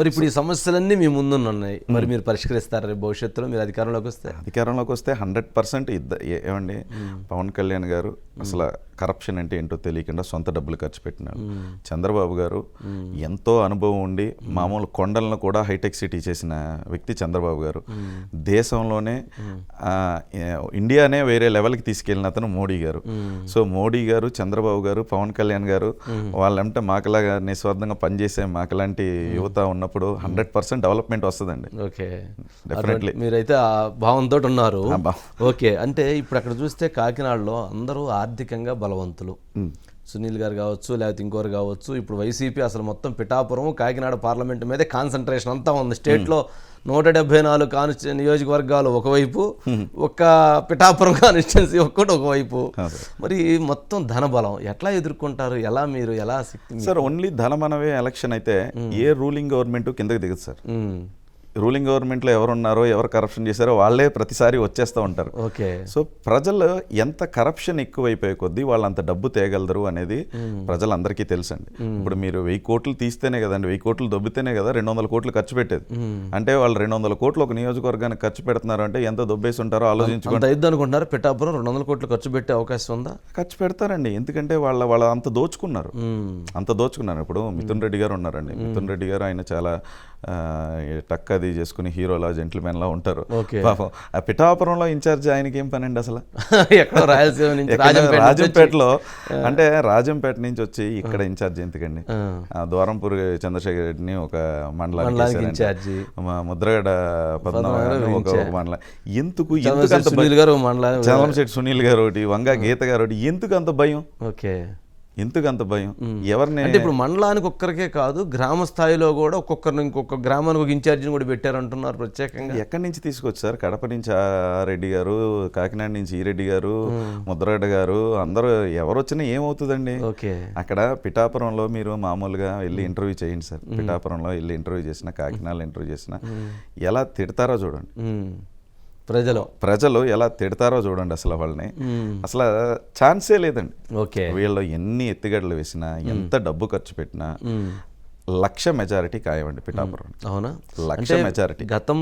మరి ఇప్పుడు ఈ సమస్యలన్నీ మీ ముందు ఉన్నాయి మరి మీరు పరిష్కరిస్తారు భవిష్యత్తులో? మీరు అధికారంలోకి వస్తే? అధికారంలోకి వస్తే హండ్రెడ్ పర్సెంట్ ఏమండి? పవన్ కళ్యాణ్ గారు అసలు కరప్షన్ అంటే ఏంటో తెలియకుండా సొంత డబ్బులు ఖర్చు పెట్టినాడు. చంద్రబాబు గారు ఎంతో అనుభవం ఉండి మామూలు కొండలను కూడా హైటెక్ సిటీ చేసిన వ్యక్తి చంద్రబాబు గారు. దేశంలోనే ఇండియానే వేరే లెవెల్కి తీసుకెళ్ళిన అతను మోడీ గారు. సో మోడీ గారు చంద్రబాబు గారు పవన్ కళ్యాణ్ గారు వాళ్ళంటే మాకలాగా నిస్వార్థంగా పనిచేసే మాకలాంటి యువత ఉన్నప్పుడు హండ్రెడ్ పర్సెంట్ డెవలప్మెంట్ వస్తుందండి. ఓకే. అటువంటి- మీరైతే ఆ భావంతో ఉన్నారు. ఓకే. అంటే ఇప్పుడు అక్కడ చూస్తే కాకినాడలో అందరూ ఆర్థికంగా బలవంతులు. సునీల్ గారు కావచ్చు లేకపోతే ఇంకోరు కావచ్చు. ఇప్పుడు వైసీపీ అసలు మొత్తం పిఠాపురం కాకినాడ పార్లమెంట్ మీదే కాన్సన్ట్రేషన్ అంతా ఉంది. స్టేట్లో నూట డెబ్బై నాలుగు కాన్స్టి నియోజకవర్గాలు ఒకవైపు ఒక్క పిఠాపురం కాన్స్టిట్యున్సీ ఒక్కటి ఒకవైపు. మరి మొత్తం ధనబలం ఎట్లా ఎదుర్కొంటారు? ఎలా మీరు ఎలా శక్తి సార్ ఓన్లీ ధనమనవే ఎలక్షన్ అయితే ఏ రూలింగ్ గవర్నమెంట్ కిందకి దిగదు సార్. రూలింగ్ గవర్నమెంట్లో ఎవరు ఉన్నారో ఎవరు కరప్షన్ చేశారో వాళ్ళే ప్రతిసారి వచ్చేస్తూ ఉంటారు. ఓకే. సో ప్రజలు ఎంత కరప్షన్ ఎక్కువైపోయే కొద్దీ వాళ్ళు అంత డబ్బు తేగలరు అనేది ప్రజలందరికీ తెలుసండి. ఇప్పుడు మీరు వెయ్యి కోట్లు తీస్తేనే కదండి వెయ్యి కోట్లు దొబ్బితేనే కదా రెండు వందల కోట్లు ఖర్చు పెట్టేది. అంటే వాళ్ళు రెండు వందల కోట్లు ఒక నియోజకవర్గానికి ఖర్చు పెడుతున్నారు అంటే ఎంత దొబ్బేసి ఉంటారో అయిద్ది అనుకుంటున్నారు. పిఠాపురం రెండు వందల కోట్లు ఖర్చు పెట్టే అవకాశం ఉందా? ఖర్చు పెడతారండి. ఎందుకంటే వాళ్ళ వాళ్ళ అంత దోచుకున్నారు. అంత దోచుకున్నారు. ఇప్పుడు మిథున్ రెడ్డి గారు ఉన్నారండి. మిథున్ రెడ్డి గారు ఆయన చాలా టక్ అది చేసుకుని హీరోలా జెంట్మెన్ లా ఉంటారు. పాపం ఆ పిఠాపురంలో ఇన్ఛార్జ్ ఆయనకి ఏం పని అండి అసలు రాజంపేటలో అంటే రాజంపేట నుంచి వచ్చి ఇక్కడ ఇన్ఛార్జ్ ఎందుకండి? ద్వారంపూర్ చంద్రశేఖర్ రెడ్డిని ఒక మండలానికి ముద్రగడ ఒక మండలం. ఎందుకు ఎందుకు చంద్రశేఖర్ అంత సునీల్ గారు మండల చంద్రశెట్టి సునీల్ గారు ఒకటి వంగా గీత గారు ఒకటి ఎందుకు అంత భయం? ఓకే. ఎందుకు అంత భయం ఎవరిని అంటే ఇప్పుడు మండలానికి ఒక్కరికే కాదు గ్రామ స్థాయిలో కూడా ఒక్కొక్కరిని ఇంకొక గ్రామానికి ఒక ఇన్ఛార్జిని కూడా పెట్టారంటున్నారు ప్రత్యేకంగా. ఎక్కడి నుంచి తీసుకొచ్చారు? కడప నుంచి ఆ రెడ్డి గారు కాకినాడ నుంచి ఈ రెడ్డి గారు ముద్రగడ్డ గారు అందరూ ఎవరు వచ్చినా ఏమవుతుందండి? ఓకే. అక్కడ పిఠాపురంలో మీరు మామూలుగా వెళ్ళి ఇంటర్వ్యూ చేయండి సార్. పిఠాపురంలో వెళ్ళి ఇంటర్వ్యూ చేసిన కాకినాడలో ఇంటర్వ్యూ చేసిన. ఎలా తిడతారో చూడండి. ప్రజలు. ప్రజలు ఎలా తిడతారో చూడండి అసలు వాళ్ళని. అసలు ఛాన్సే లేదండి. ఓకే. వీళ్ళు ఎన్ని ఎత్తుగడలు వేసినా ఎంత డబ్బు ఖర్చు పెట్టినా లక్ష మెజారిటీ ఖాయమండి పిఠాపురం. అవునా? లక్ష మెజారిటీ. గతం